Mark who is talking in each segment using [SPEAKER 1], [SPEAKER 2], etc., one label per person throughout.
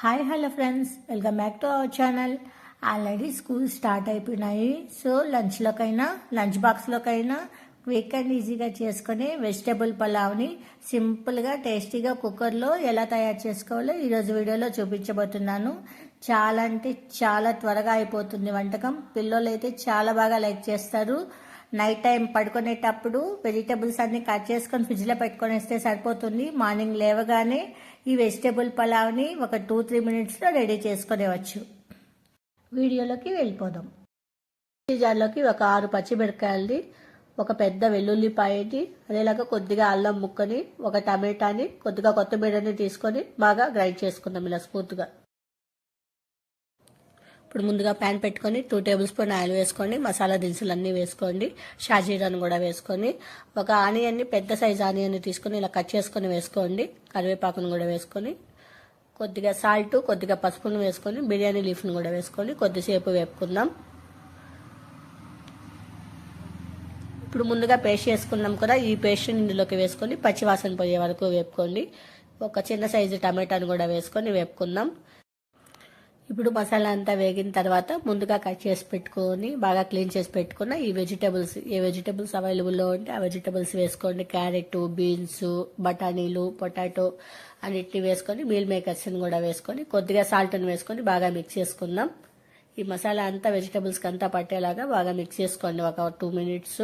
[SPEAKER 1] Hi hello friends. Welcome back to our channel. Already school start అయిపోయినాయి. So లంచ్లోకైనా lunch బాక్స్లోకైనా quick and ఈజీగా చేసుకొని వెజిటేబుల్ పలావ్ని సింపుల్గా టేస్టీగా కుక్కర్లో ఎలా తయారు చేసుకోవాలో ఈరోజు వీడియోలో చూపించబోతున్నాను. చాలా అంటే చాలా త్వరగా అయిపోతుంది వంటకం. పిల్లలు అయితే చాలా బాగా లైక్ చేస్తారు. నైట్ టైం పడుకునేటప్పుడు వెజిటేబుల్స్ అన్ని కట్ చేసుకొని ఫ్రిడ్జ్లో పెట్టుకొని వేస్తే సరిపోతుంది. మార్నింగ్ లేవగానే ఈ వెజిటేబుల్ పలావ్ని ఒక టూ త్రీ మినిట్స్లో రెడీ చేసుకునేవచ్చు. వీడియోలోకి వెళ్ళిపోదాం. ఈ జార్లోకి ఒక ఆరు పచ్చిమిరకాయలని ఒక పెద్ద వెల్లుల్లిపాయని అదేలాగా కొద్దిగా అల్లం ముక్కని ఒక టమాటాని కొద్దిగా కొత్తిమీరని తీసుకొని బాగా గ్రైండ్ చేసుకుందాం ఇలా స్మూత్గా. ఇప్పుడు ముందుగా ప్యాన్ పెట్టుకొని టూ టేబుల్ స్పూన్ ఆయిల్ వేసుకోండి మసాలా దినుసులు అన్నీ వేసుకోండి. షాజీరాను కూడా వేసుకొని ఒక ఆనియన్ని పెద్ద సైజ్ ఆనియన్ని తీసుకొని ఇలా కట్ చేసుకొని వేసుకోండి. కరివేపాకును కూడా వేసుకొని కొద్దిగా సాల్ట్ కొద్దిగా పసుపును వేసుకొని బిర్యానీ లీఫ్ను కూడా వేసుకొని కొద్దిసేపు వేపుకుందాం. ఇప్పుడు ముందుగా పేస్ట్ చేసుకున్నాం కదా ఈ పేస్ట్ని ఇందులోకి వేసుకొని పచ్చివాసన పోయే వరకు వేపుకోండి. ఒక చిన్న సైజు టమాటాను కూడా వేసుకొని వేపుకుందాం. ఇప్పుడు మసాలా అంతా వేగిన తర్వాత ముందుగా కట్ చేసి పెట్టుకొని బాగా క్లీన్ చేసి పెట్టుకున్న ఈ వెజిటేబుల్స్ ఏ వెజిటేబుల్స్ అవైలబుల్లో ఉంటే ఆ వెజిటేబుల్స్ వేసుకోండి. క్యారెట్ బీన్స్ బఠానీలు పొటాటో అన్నిటిని వేసుకొని మీల్ మేకర్స్ని కూడా వేసుకొని కొద్దిగా సాల్ట్ని వేసుకొని బాగా మిక్స్ చేసుకుందాం. ఈ మసాలా అంతా వెజిటేబుల్స్కి అంతా పట్టేలాగా బాగా మిక్స్ చేసుకోండి. ఒక టూ మినిట్స్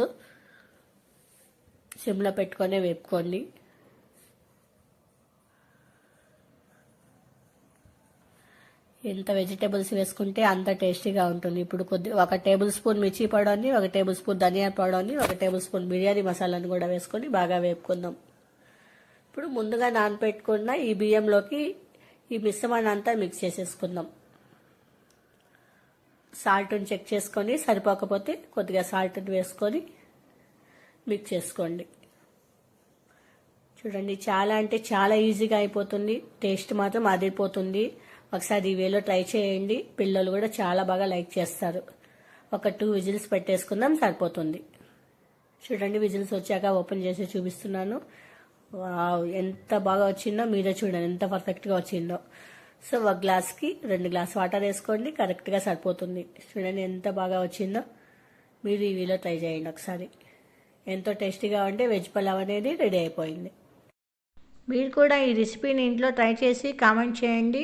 [SPEAKER 1] సిమ్లో పెట్టుకొని వేపుకోండి. ఎంత వెజిటేబుల్స్ వేసుకుంటే అంత టేస్టీగా ఉంటుంది. ఇప్పుడు కొద్ది ఒక టేబుల్ స్పూన్ మిర్చి పౌడర్ని ఒక టేబుల్ స్పూన్ ధనియా పౌడర్ని ఒక టేబుల్ స్పూన్ బిర్యానీ మసాలాను కూడా వేసుకొని బాగా వేపుకుందాం. ఇప్పుడు ముందుగా నానపెట్టుకున్న ఈ బియ్యంలోకి ఈ మిశ్రమాన్ని అంతా మిక్స్ చేసేసుకుందాం. సాల్ట్ని చెక్ చేసుకొని సరిపోకపోతే కొద్దిగా సాల్ట్ని వేసుకొని మిక్స్ చేసుకోండి. చూడండి చాలా అంటే చాలా ఈజీగా అయిపోతుంది. టేస్ట్ మాత్రం అదిరిపోతుంది. ఒకసారి ఈ వేలో ట్రై చేయండి. పిల్లలు కూడా చాలా బాగా లైక్ చేస్తారు. ఒక టూ విజిల్స్ పెట్టేసుకుందాం సరిపోతుంది. చూడండి విజిల్స్ వచ్చాక ఓపెన్ చేసి చూపిస్తున్నాను. ఎంత బాగా వచ్చిందో మీరే చూడండి ఎంత పర్ఫెక్ట్గా వచ్చిందో. సో ఒక గ్లాస్కి రెండు గ్లాస్ వాటర్ వేసుకోండి కరెక్ట్గా సరిపోతుంది. చూడండి ఎంత బాగా వచ్చిందో. మీరు ఈ వీలో ట్రై చేయండి ఒకసారి. ఎంతో టేస్టీగా ఉంటే వెజ్ పలావ్ అనేది రెడీ అయిపోయింది. మీరు కూడా ఈ రెసిపీని ఇంట్లో ట్రై చేసి కామెంట్ చేయండి.